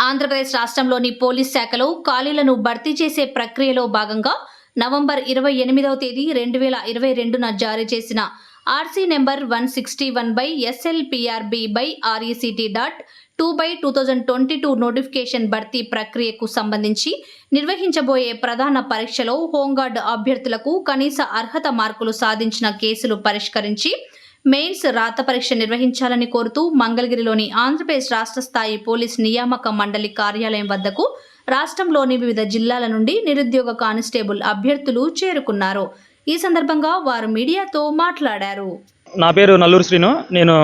ఆంధ్రప్రదేశ్ రాష్ట్రంలోని పోలీస్ శాఖలో ఖాళీలను భర్తీ చేసే ప్రక్రియలో భాగంగా నవంబర్ ఇరవై ఎనిమిదవ తేదీ రెండు వేల ఇరవై రెండున జారీ చేసిన RC number one sixty one by SLPRB by RECT dot two by two thousand twenty two notification భర్తీ ప్రక్రియకు సంబంధించి నిర్వహించబోయే ప్రధాన పరీక్షలో హోంగార్డ్ అభ్యర్థులకు కనీస అర్హత మార్కులు సాధించిన కేసులు పరిష్కరించి మెయిన్స్ రాత పరీక్ష నిర్వహించాలని కోరుతూ మంగళగిరిలోని ఆంధ్రప్రదేశ్ రాష్ట్ర స్థాయి పోలీస్ నియామక మండలి కార్యాలయం వద్దకు రాష్ట్రంలోని వివిధ జిల్లాల నుండి నిరుద్యోగ కానిస్టేబుల్ అభ్యర్థులు చేరుకున్నారు. ఈ సందర్భంగా వారు మీడియాతో మాట్లాడారు. నా పేరు నల్లూరు శ్రీను. నేను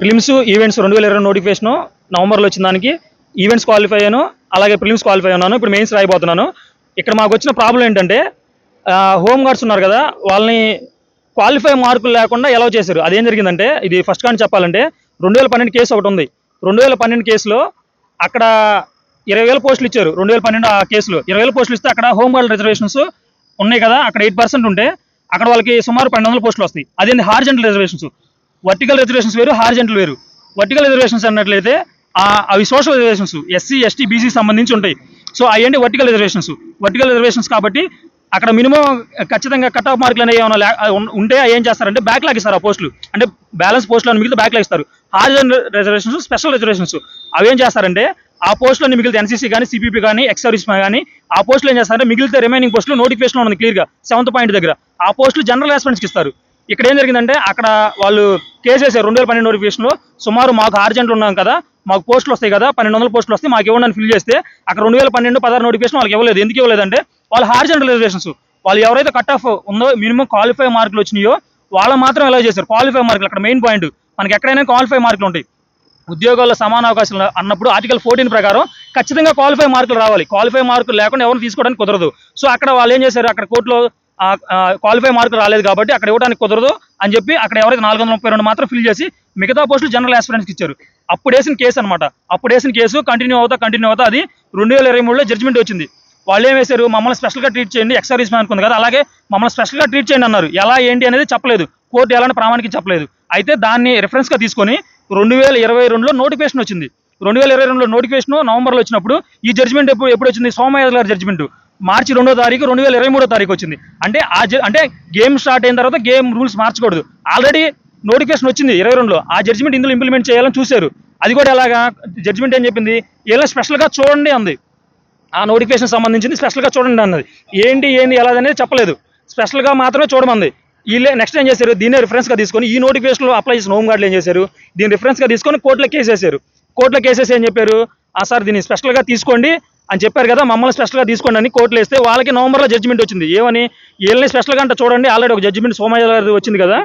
ప్రిలిమ్స్ ఈవెంట్స్ రెండు వేల ఇరవై నోటిఫికేషన్ నవంబర్లో వచ్చిన దానికి ఈవెంట్స్ క్వాలిఫై అయ్యాను అలాగే ప్రిలిమ్స్ క్వాలిఫై అయ్యాను ఇప్పుడు మెయిన్స్ రాయిపోతున్నాను ఇక్కడ మాకు వచ్చిన ప్రాబ్లం ఏంటంటే హోమ్ గార్డ్స్ ఉన్నారు కదా వాళ్ళని క్వాలిఫై మార్కులు లేకుండా ఎలా చేశారు. అదేం జరిగిందంటే ఇది ఫస్ట్ కానీ చెప్పాలంటే రెండు వేల పన్నెండు కేసు ఒకటి ఉంది. రెండు వేల పన్నెండు కేసులో అక్కడ ఇరవై వేల పోస్టులు ఇచ్చారు. రెండు వేల పన్నెండు ఆ కేసులో. ఇరవై వేల పోస్టులు ఇస్తే అక్కడ హోమ్ గార్డ్ రిజర్వేషన్స్ ఉన్నాయి కదా అక్కడ ఎయిట్ పర్సెంట్ ఉంటే అక్కడ వాళ్ళకి సుమారు పన్నెండు వందల పోస్టులు వస్తాయి. అదేంటి హార్జెంటల్ రిజర్వేషన్స్ వర్టికల్ రిజర్వేషన్స్ వేరు హార్జెంటల్ వేరు. వర్టికల్ రిజర్వేషన్స్ అన్నట్లయితే అవి social reservations SC ST BC సంబంధించి ఉంటాయి. సో అవి వర్టికల్ రిజర్వేషన్స్ వర్టికల్ రిజర్వేషన్స్ కాబట్టి అక్కడ మినిమం ఖచ్చితంగా కట్ ఆఫ్ మార్కులు అనేవి ఏమైనా ఉంటే ఏం చేస్తారంటే బ్యాక్ లాగిస్తారు ఆ పోస్టులు అంటే బ్యాలెన్స్ పోస్టులు అని మిగిలితే బ్యాక్ లాగ్ ఇస్తారు హార్జెంటల్ రిజర్వేషన్స్ స్పెషల్ రిజర్వేషన్స్ అవి ఏం చేస్తారంటే ఆ పోస్టులు మిగిలితే ఎన్సీసీ కానీ సిపిపి కానీ ఎక్స్ సర్వీస్ కానీ ఆ పోస్టులు ఏం చేస్తారంటే మిగిలితే రిమైనింగ్ పోస్టులు నోటిఫికేషన్ ఉంది క్లియర్గా సెవెంత్ పాయింట్ దగ్గర. ఆ పోస్టులు జనరల్ ఆస్పిరెంట్స్కి ఇస్తారు. ఇక్కడ ఏం జరిగిందంటే అక్కడ వాళ్ళు కేసు వేసారు రెండు వేల పన్నెండు నోటిఫికేషన్లో సుమారు మాకు ఆర్జెంట్లు ఉన్నాం కదా. మాకు పోస్టులు వస్తాయి కదా పన్నెండు వందల పోస్టులు వస్తే మాకు ఇవ్వండి అని ఫిల్ చేస్తే అక్కడ రెండు వేల పన్నెండు పదహారు నోటిఫికేషన్ వాళ్ళకి ఇవ్వలేదు. ఎందుకు ఇవ్వలేదంటే వాళ్ళు హార్జెంటల్ రిజర్వేషన్స్ వాళ్ళు ఎవరైతే కట్ ఆఫ్ ఉందో మినిమం క్వాలిఫై మార్కులు వచ్చినాయో వాళ్ళ మాత్రం ఎలా చేశారు. క్వాలిఫై మార్కులు అక్కడ మెయిన్ పాయింట్ మనకి ఎక్కడైనా క్వాలిఫై మార్కులు ఉంటాయి. ఉద్యోగాల్లో సమాన అవకాశాలు అన్నప్పుడు ఆర్టికల్ ఫోర్టీన్ ప్రకారం ఖచ్చితంగా క్వాలిఫై మార్కులు రావాలి. క్వాలిఫై మార్కులు లేకుండా ఎవరు తీసుకోవడానికి కుదరదు. సో అక్కడ వాళ్ళు ఏం చేశారు? అక్కడ కోర్టులో క్వాలిఫై మార్కులు రాలేదు కాబట్టి అక్కడ ఇవ్వడానికి కుదరదు అని చెప్పి అక్కడ ఎవరైతే నాలుగు వందల ముప్పై రెండు మాత్రం ఫిల్ చేసి మిగతా పోస్టులు జనరల్ ఆస్పిరెంట్స్కి ఇచ్చారు. అప్పుడు వేసిన కేసు అనమాట అప్పుడు వేసిన కేసు కంటిన్యూ అవుతా కంటిన్యూ అవుతా అది రెండు వేల ఇరవై మూడులో జడ్జిమెంట్ వచ్చింది. వాళ్ళు ఏం వేశారు? మమ్మల్ని స్పెషల్గా ట్రీట్ చేయండి ఎక్సర్వీస్ మ్యాన్ అనుకుంది కదా. అలాగే మమ్మల్ని స్పెషల్గా ట్రీట్ చేయండి అన్నారు. ఎలా ఏంటి అనేది చెప్పలేదు. కోర్టు ఎలాంటి ప్రామాణికి చెప్పలేదు. అయితే దాన్ని రిఫరెన్స్గా తీసుకొని రెండు వేల ఇరవై రెండులో నోటిఫికేషన్ వచ్చింది. రెండు వేల ఇరవై రెండులో నోటిఫికేషన్ నవంబర్లో వచ్చినప్పుడు ఈ జడ్జిమెంట్ ఎప్పుడు ఎప్పుడు వచ్చింది? సోమయాజ్ గారి జడ్జిమెంట్ మార్చి రెండో తారీఖు రెండు వేల ఇరవై మూడో తారీఖు వచ్చింది. అంటే ఆ అంటే గేమ్ స్టార్ట్ అయిన తర్వాత గేమ్ రూల్స్ మార్చకూడదు. ఆల్రెడీ నోటిఫికేషన్ వచ్చింది ఇరవై రెండులో. ఆ జడ్జిమెంట్ ఇందులో ఇంప్లిమెంట్ చేయాలని చూశారు. అది కూడా ఎలాగా? జడ్జిమెంట్ ఏం చెప్పింది? ఇలా స్పెషల్గా చూడండి అంది. ఆ నోటిఫికేషన్ సంబంధించింది స్పెషల్గా చూడండి అన్నది. ఏంటి ఏంటి ఎలా అనేది చెప్పలేదు స్పెషల్గా మాత్రమే చూడమంది. వీళ్ళే నెక్స్ట్ ఏం చేశారు? దీన్నే రిఫరెన్స్గా తీసుకొని ఈ నోటిఫికేషన్లో అప్లై చేసిన హోమ్ గార్డులు ఏం చేశారు? దీన్ని రిఫరెన్స్గా తీసుకొని కోర్టులో కేసు కోర్టులో కేసేసి ఏం చెప్పారు? ఆ సార్ దీన్ని స్పెషల్గా తీసుకోండి. అని చెప్పారు కదా మమ్మల్ని స్పెషల్గా తీసుకోండి అని కోర్టులు వేస్తే వాళ్ళకి నవంబర్లో జడ్జిమెంట్ వచ్చింది. ఏమని? వీళ్ళని స్పెషల్గా అంటే చూడండి ఆల్రెడీ ఒక జడ్జిమెంట్ సోమయ్య గారి వచ్చింది కదా.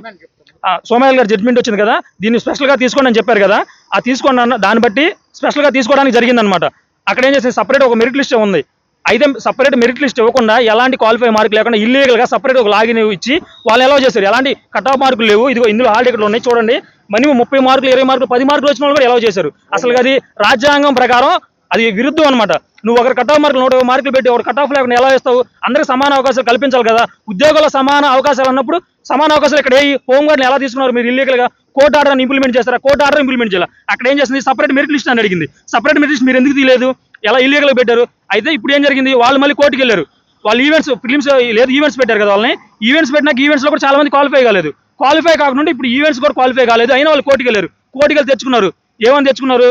ఆ, సోమయ్య గారి జడ్జిమెంట్ వచ్చింది కదా దీన్ని స్పెషల్గా తీసుకోండి అని చెప్పారు కదా ఆ తీసుకోండి అన్న దాన్ని బట్టి స్పెషల్గా తీసుకోవడానికి జరిగిందనమాట అక్కడ ఏం చేసింది? సపరేట్ ఒక మెరిట్ లిస్ట్ ఉంది. అయితే సపరేట్ మెరిట్ లిస్ట్ ఇవ్వకుండా ఎలాంటి క్వాలిఫై మార్క్ లేకుండా ఇల్లీగల్గా సపరేట్ ఒక లాగిన్ ఇచ్చి వాళ్ళు ఎలా చేశారు. ఎలాంటి కట్ ఆఫ్ మార్కులు లేవు. ఇదిగో ఇందులో హాల్ టికెట్లు ఉన్నాయి చూడండి. మినిమం ముప్పై మార్కులు ఇరవై మార్కులు పది మార్కులు వచ్చిన వాళ్ళు కూడా ఎలా చేశారు. అసలు అది రాజ్యాంగం ప్రకారం అది విరుద్ధం అనమాట నువ్వు ఒకరు కట్ ఆఫ్ మార్కులు నూట మార్కులు పెట్టి ఒకరు కట్ ఆఫ్ లేకుండా ఎలా వేస్తావు? అందరికీ సమాన అవకాశాలు కల్పించాలి కదా. ఉద్యోగాల సమాన అవకాశాలు అన్నప్పుడు సమాన అవకాశాలు ఇక్కడ ఏ హోమ్ గార్డ్ని ఎలా తీసుకున్నారు మీరు ఇల్లీగల్గా కోర్టు ఆర్డర్ని ఇంప్లిమెంట్ చేస్తారా? కోర్టు ఆర్డర్ ఇంప్లిమెంట్ చేయాలి? అక్కడ ఏం చేస్తుంది? సపరేట్ మెరిట్ లిస్ట్ అని అడిగింది. సపరేట్ మెరిట్ లిస్ట్ మీరు ఎందుకు తీయలేదు? ఎలా ఇల్లీగల్గా పెట్టారు? అయితే ఇప్పుడు ఏం జరిగింది? వాళ్ళు మళ్ళీ కోర్టుకి వెళ్ళారు. వాళ్ళు ఈవెంట్స్ ఫిలిమ్స్ లేదు ఈవెంట్స్ పెట్టారు కదా వాళ్ళని. ఈవెంట్స్ పెట్టినాక ఈవెంట్స్లో కూడా చాలా మంది క్వాలిఫై కాలేదు. క్వాలిఫై కాకుండా ఇప్పుడు ఈవెంట్స్ కూడా క్వాలిఫై కాలేదు. అయినా వాళ్ళు కోర్టుకి వెళ్ళారు. కోర్టుకి వెళ్ళి తెచ్చుకున్నారు. ఏమని తెచ్చుకున్నారు?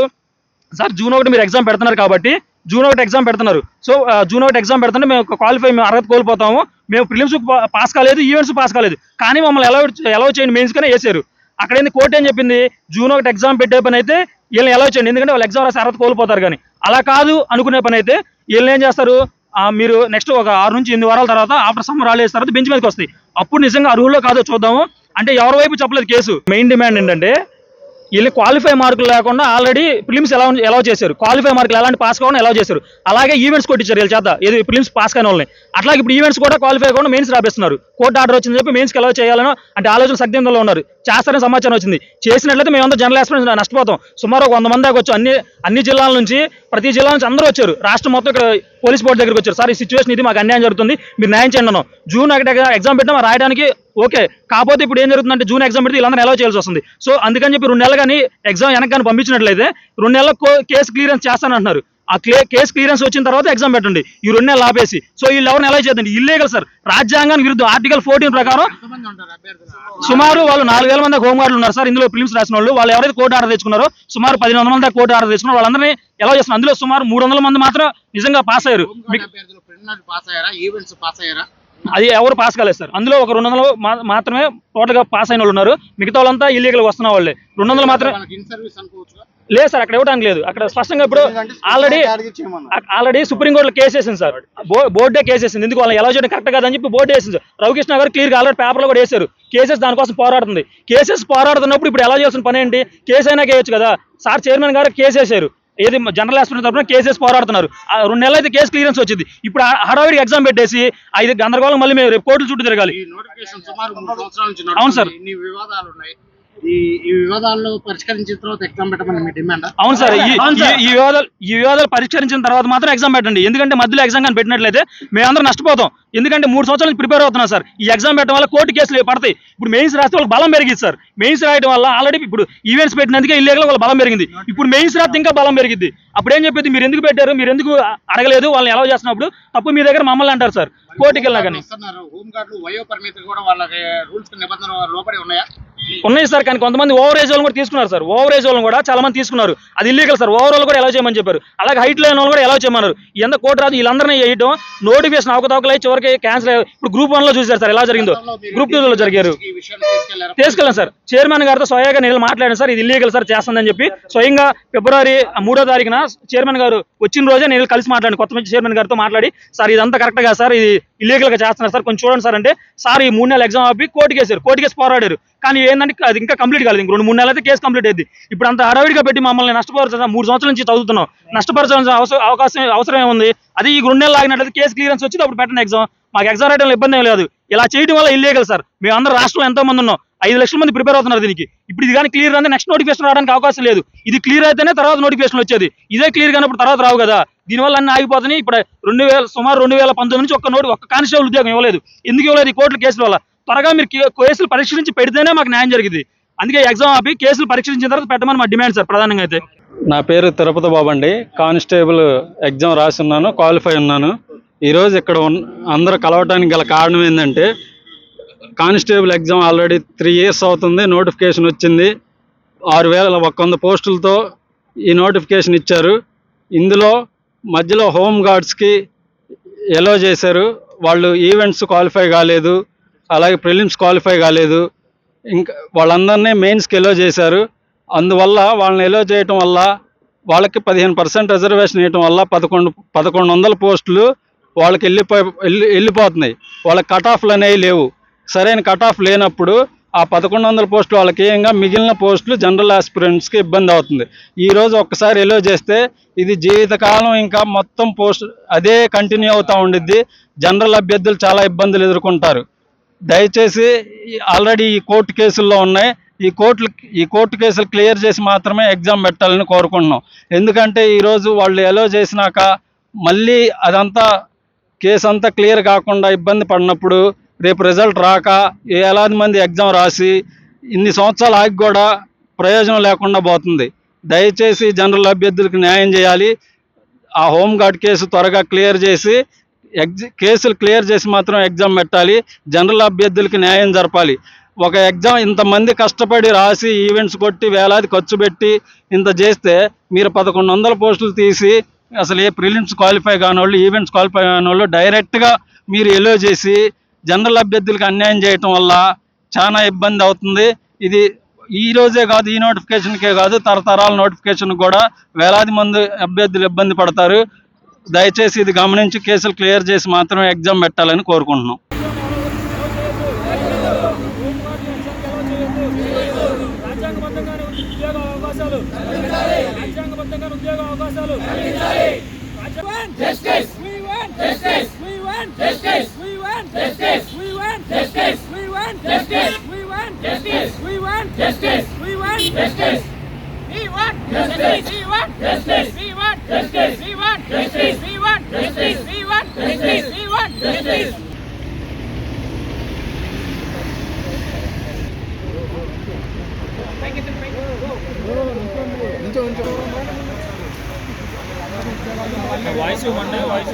సార్ జూన్ ఒకటి మీరు ఎగ్జామ్ పెడుతున్నారు కాబట్టి జూన్ ఒకటి ఎగ్జామ్ పెడుతున్నారు. సో జూన్ ఒకటి ఎగ్జామ్ పెడుతుంటే మేము క్వాలిఫై మేము అర్హత కోల్పోతాము. మేము ప్రిలిమ్స్ పాస్ కాలేదు ఈవెంట్స్ పాస్ కాలేదు. కానీ మమ్మల్ని ఎలా ఎలా చేయండి మెయిన్స్ కానీ వేసారు అక్కడ ఏంది కోర్టు ఏం చెప్పింది? జూన్ ఒకటి ఎగ్జామ్ పెట్టే పని అయితే వీళ్ళని ఎలా చేయండి. ఎందుకంటే వాళ్ళు ఎగ్జామ్ రాసి అర్హత కోల్పోతారు కానీ. అలా కాదు అనుకునే పని అయితే వీళ్ళని ఏం చేస్తారు? మీరు నెక్స్ట్ ఒక ఆరు నుంచి ఎనిమిది వారాల తర్వాత ఆఫ్టర్ సమ్మర్ హాలిడేస్ తర్వాత బెంచ్ మీదకి వస్తాయి. అప్పుడు నిజంగా అర్హుల్లో కాదో చూద్దాము. అంటే ఎవరి వైపు చెప్పలేదు కేసు. మెయిన్ డిమాండ్ ఏంటంటే వీళ్ళు క్వాలిఫై మార్కులు లేకుండా ఆల్రెడీ ఫిలిమ్స్ ఎలా ఎలా చేశారు. క్వాలిఫై మార్కులు ఎలాంటి పాస్ కావడం ఎలా చేశారు. అలాగే ఈవెంట్స్ కొట్టించారు వీళ్ళ చేత. ఏది ఫిలిమ్స్ పాస్ కాని వాళ్ళని. అట్లాగే ఇప్పుడు ఈవెంట్స్ కూడా క్వాలిఫై కాకుండా మెయిన్స్ రాపిస్తున్నారు కోర్టు ఆర్డర్ వచ్చింది చెప్పి మెయిన్స్కి ఎలా చేయాలనో అంటే ఆలోచన సగ్నంలో ఉన్నారు. చేస్తారని సమాచారం వచ్చింది. చేసినట్లయితే మేమంతా జనరల్ ఆస్పిరెంట్స్ నష్టపోతాం. సుమారు ఒక వంద మంది దాకా వచ్చి అన్ని అన్ని జిల్లాల నుంచి ప్రతి జిల్లా నుంచి అందరూ వచ్చారు. రాష్ట్రం మొత్తం ఇక్కడ పోలీస్ బోర్డు దగ్గరికి వచ్చారు. సార్ ఈ సిచ్యువేషన్ ఇది మాకు అన్యాయం జరుగుతుంది. మీరు న్యాయం చేయండి అన్నాం. జూన్ ఒకటి ఎగ్జామ్ పెట్టినా రాయడానికి ఓకే. కాకపోతే ఇప్పుడు ఏం జరుగుతుందంటే జూన్ ఎగ్జామ్ పెడితే వీళ్ళందరూ ఎలా చేయాల్సి వస్తుంది. సో అందుకని చెప్పి రెండు నెలలు కానీ ఎగ్జామ్ వెనక కానీ పంపించినట్లయితే రెండు నెలల కేసు క్లియరెన్స్ చేస్తానంటున్నారు. ఆ క్లే కేసు క్లియరెన్స్ వచ్చిన తర్వాత ఎగ్జామ్ పెట్టండి. ఈ రెండు నెలలు ఆపేసి సో వీళ్ళు ఎవరిని ఎలా చేద్దండి. ఇల్లీగల్ సార్ రాజ్యాంగానికి విరుద్ధం. ఆర్టికల్ ఫోర్టీన్ ప్రకారం సుమారు వాళ్ళు నాలుగు వేల మంది హోంగార్డులు ఉన్నారు సార్ ఇందులో ఫిలిమ్స్ రాసిన వాళ్ళు. వాళ్ళు ఎవరైతే కోర్టు ఆర్డర్ తెచ్చుకున్నారో సుమారు పదిహేను వందల మంది కోర్టు ఆర్డర్ తెచ్చుకున్నారు. వాళ్ళందరినీ ఎలా చేస్తున్నారు. అందులో సుమారు మూడు వందల మంది మాత్రం నిజంగా పాస్ అయ్యారు. అది ఎవరు పాస్ కాలేదు సార్ అందులో ఒక రెండు వందలు మాత్రమే టోటల్గా పాస్ అయిన వాళ్ళు ఉన్నారు. మిగతా వాళ్ళంతా ఇల్లీగల్ వస్తున్న వాళ్ళే. రెండు వందలు మాత్రమే లేదు సార్ అక్కడ ఇవ్వడానికి లేదు. అక్కడ స్పష్టంగా ఇప్పుడు ఆల్రెడీ ఆల్రెడీ సుప్రీంకోర్టులో కేసు వేసింది సార్. బోర్డే కేసు వేసింది. ఎందుకు వాళ్ళని ఎలా చేయడం కరెక్ట్ కాదని చెప్పి బోర్డు వేసింది సార్. రవికృష్ణ గారు క్లియర్గా ఆల్రెడీ పేపర్లో కూడా వేశారు. కేసెస్ దానికోసం పోరాడుతుంది. కేసెస్ పోరాడుతున్నప్పుడు ఇప్పుడు ఎలా చేస్తున్న పని ఏంటి? కేసు అయినా కేయచ్చు కదా. సార్ చైర్మన్ గారు కేసు వేశారు. ఏది జనరల్ హాస్పిటల్ తరఫున కేసెస్ పోరాడుతున్నారు. ఆ రెండు నెలలు అయితే కేసు క్లియరెన్స్ వచ్చింది. ఇప్పుడు ఆ హడావిడికి ఎగ్జామ్ పెట్టేసి ఇది గందరగోళం మళ్ళీ మేము రేపు కోర్టుల చుట్టూ తిరగాలి. ఈ నోటిఫికేషన్ సుమారు మూడు సంవత్సరాల నుంచి అవును సార్. నడుస్తుంది. ఇన్ని వివాదాలు ఉన్నాయి ఈ ఈ వివాదాలను పరిష్కరించిన తర్వాత ఎగ్జామ్ పెట్టమని మీ డిమాండ్ అవును సార్ ఈ వివాదాలు ఈ వివాదాలు పరిష్కరించిన తర్వాత మాత్రం ఎగ్జామ్ పెట్టండి. ఎందుకంటే మధ్యలో ఎగ్జామ్ కానీ పెట్టినట్లయితే మేమందరం నష్టపోతాం. ఎందుకంటే మూడు సంవత్సరాల నుంచి ప్రిపేర్ అవుతున్నాం సార్. ఈ ఎగ్జామ్ పెట్టడం వల్ల కోర్టు కేసులు పడతాయి. ఇప్పుడు మెయిన్స్ రాస్తే వాళ్ళకి బలం పెరిగింది సార్. మెయిన్స్ రాయడం వల్ల ఆల్రెడీ ఇప్పుడు ఈవెంట్స్ పెట్టినందుకే ఇల్లీగల్ వాళ్ళ బలం పెరిగింది. ఇప్పుడు మెయిన్స్ రాస్తే ఇంకా బలం పెరిగింది అప్పుడు ఏం చెప్పేది? మీరు ఎందుకు పెట్టారు? మీరు ఎందుకు అడగలేదు? వాళ్ళని ఎలా చేస్తున్నప్పుడు తప్పు మీ దగ్గర మమ్మల్ని అంటారు సార్. కోర్టుకి వెళ్ళినా కానీ. వస్తున్నారు. హోమ్ గార్డులు వయో పరిమితులు కూడా వాళ్ళకి రూల్స్ నిబంధనలు లోపడి ఉన్నాయా? ఉన్నాయి సార్ కానీ కొంతమంది ఓవర్ ఏజ్ వాళ్ళని కూడా తీసుకున్నారు సార్. ఓవర్ ఏజ్ వాళ్ళని కూడా చాలా మంది తీసుకున్నారు. అది ఇల్లీగల్ సార్. ఓవర్ కూడా ఎలా చేయమని చెప్పారు. అలాగే హైట్ లేని వాళ్ళు కూడా ఎలా చేయమన్నారు. ఎంత కోర్టు రాదు వీళ్ళందరినీ చేయడం నోటిఫికేషన్ అవకతవకలు చివరికి క్యాన్సిల్ ఇప్పుడు గ్రూప్ వన్లో చూసారు సార్ ఎలా జరిగిందో. గ్రూప్ టూ లో జరిగారు. తీసుకెళ్ళాను సార్. చైర్మన్ గారితో స్వయంగా నేను మాట్లాడాను సార్ ఇది ఇల్లీగల్ సార్ చేస్తుందని చెప్పి. స్వయంగా ఫిబ్రవరి మూడో తారీఖున చైర్మన్ గారు వచ్చిన రోజే నేను కలిసి మాట్లాడాను. కొత్త మంచి చైర్మన్ గారితో మాట్లాడి సార్ ఇదంతా కరెక్ట్గా సార్ ఇది ఇల్లీగల్గా చేస్తున్నారు సార్ కొంచెం చూడండి సార్ అంటే సార్ ఈ మూడు నెలల ఎగ్జామ్ ఆపి కోర్టు కేసారు కోర్టు కేసు పోరాడారు. కానీ ఏంటంటే అది ఇంకా కంప్లీట్ కాలేదు. ఇంక రెండు మూడు నెలలు అయితే కేసు కంప్లీట్ అయింది ఇప్పుడు అంత హడావిడిగా పెట్టి మమ్మల్ని నష్టపరచాలి మూడు సంవత్సరాల నుంచి చదువుతున్నాం. నష్టపరచాల్సిన అవసరం అవకాశం అవసరం ఏముంది? అది ఈ రెండు నెలలు ఆగినట్లయితే కేసు క్లియరెన్స్ వచ్చి అప్పుడు పెట్టండి ఎగ్జామ్. మాకు ఎగ్జామ్ రాయడంలో ఇబ్బంది ఏం లేదు. ఇలా చేయడం వల్ల ఇల్లీగల్ సార్. మేము అందరూ రాష్ట్రంలో ఎంతో మంది ఉన్నాం. ఐదు లక్షల మంది ప్రిపేర్ అవుతున్నారు దీనికి. ఇప్పుడు ఇది కానీ క్లియర్ అంటే నెక్స్ట్ నోటిఫికేషన్ రావడానికి అవకాశం లేదు. ఇది క్లియర్ అయితేనే తర్వాత నోటిఫికేషన్ వచ్చేది. ఇదే క్లియర్ కానప్పుడు తర్వాత రావు కదా. దీనివల్ల అన్ని ఆగిపోతున్నాయి. ఇప్పుడు రెండు వేల సుమారు రెండు వేల పంతొమ్మిది నుంచి ఒక్క నోటి ఒక్క కానిస్టేబుల్ ఉద్యోగం ఇవ్వలేదు. ఎందుకు ఇవ్వలేదు ఈ కోర్టుల కేసుల వల్ల? త్వరగా మీరు కేసులు పరిష్కరించి పెడితేనే మాకు న్యాయం జరిగింది. అందుకే ఎగ్జామ్ ఆపి కేసులు పరీక్షించిన తర్వాత పెట్టమని మా డిమాండ్ సార్ ప్రధానంగా అయితే. నా పేరు తిరుపతి బాబు అండి. కానిస్టేబుల్ ఎగ్జామ్ రాసి ఉన్నాను క్వాలిఫై ఉన్నాను. ఈరోజు ఇక్కడ ఉన్న అందరూ కలవటానికి గల కారణం ఏంటంటే constable exam already three years అవుతుంది నోటిఫికేషన్ వచ్చింది. ఆరు వేల ఒక వంద పోస్టులతో ఈ నోటిఫికేషన్ ఇచ్చారు. ఇందులో మధ్యలో హోమ్ గార్డ్స్కి ఎలో చేశారు. వాళ్ళు ఈవెంట్స్ క్వాలిఫై కాలేదు. అలాగే ప్రిలిమ్స్ క్వాలిఫై కాలేదు. ఇంకా వాళ్ళందరినీ మెయిన్స్కి ఎలో చేశారు. అందువల్ల వాళ్ళని ఎలో చేయటం వల్ల వాళ్ళకి పదిహేను పర్సెంట్ రిజర్వేషన్ ఇవ్వటం వల్ల పదకొండు పదకొండు వందల పోస్టులు వాళ్ళకి వెళ్ళిపోయి వెళ్ళి వెళ్ళిపోతున్నాయి. వాళ్ళకి కట్ ఆఫ్లు అనేవి లేవు. సరైన కట్ ఆఫ్ లేనప్పుడు ఆ పదకొండు వందల పోస్టులు వాళ్ళకి ఏంగా మిగిలిన పోస్టులు జనరల్ ఆస్పిరెంట్స్కి ఇబ్బంది అవుతుంది. ఈరోజు ఒక్కసారి ఎలో చేస్తే ఇది జీవితకాలం ఇంకా మొత్తం పోస్ట్ అదే కంటిన్యూ అవుతూ ఉండిద్ది. జనరల్ అభ్యర్థులు చాలా ఇబ్బందులు ఎదుర్కొంటారు. దయచేసి ఆల్రెడీ ఈ కోర్టు కేసుల్లో ఉన్నాయి. ఈ కోర్టులు ఈ కోర్టు కేసులు క్లియర్ చేసి మాత్రమే ఎగ్జామ్ పెట్టాలని కోరుకుంటున్నాం. ఎందుకంటే ఈరోజు వాళ్ళు ఎలో చేసినాక మళ్ళీ అదంతా కేసు అంతా క్లియర్ కాకుండా ఇబ్బంది పడినప్పుడు రేపు రిజల్ట్ రాక వేలాది మంది ఎగ్జామ్ రాసి ఇన్ని సంవత్సరాలు ఆగి కూడా ప్రయోజనం లేకుండా పోతుంది. దయచేసి జనరల్ అభ్యర్థులకు న్యాయం చేయాలి. ఆ హోమ్ గార్డ్ కేసు త్వరగా క్లియర్ చేసి ఎగ్జి కేసులు క్లియర్ చేసి మాత్రం ఎగ్జామ్ పెట్టాలి. జనరల్ అభ్యర్థులకి న్యాయం జరపాలి. ఒక ఎగ్జామ్ ఇంతమంది కష్టపడి రాసి ఈవెంట్స్ కొట్టి వేలాది ఖర్చు పెట్టి ఇంత చేస్తే మీరు పదకొండు వందల పోస్టులు తీసి అసలు ఏ ప్రిలిమ్స్ క్వాలిఫై కాని వాళ్ళు ఈవెంట్స్ క్వాలిఫై కాని వాళ్ళు డైరెక్ట్గా మీరు ఎలో చేసి జనరల్ అభ్యర్థులకు అన్యాయం చేయటం వల్ల చాలా ఇబ్బంది అవుతుంది. ఇది ఈ రోజే కాదు ఈ నోటిఫికేషన్కే కాదు తరతరాల నోటిఫికేషన్ కూడా వేలాది మంది అభ్యర్థులు ఇబ్బంది పడతారు. దయచేసి ఇది గమనించి కేసులు క్లియర్ చేసి మాత్రం ఎగ్జామ్ పెట్టాలని కోరుకుంటున్నాం justice. We want justice. Voice ఇవ్వండి వాయిస్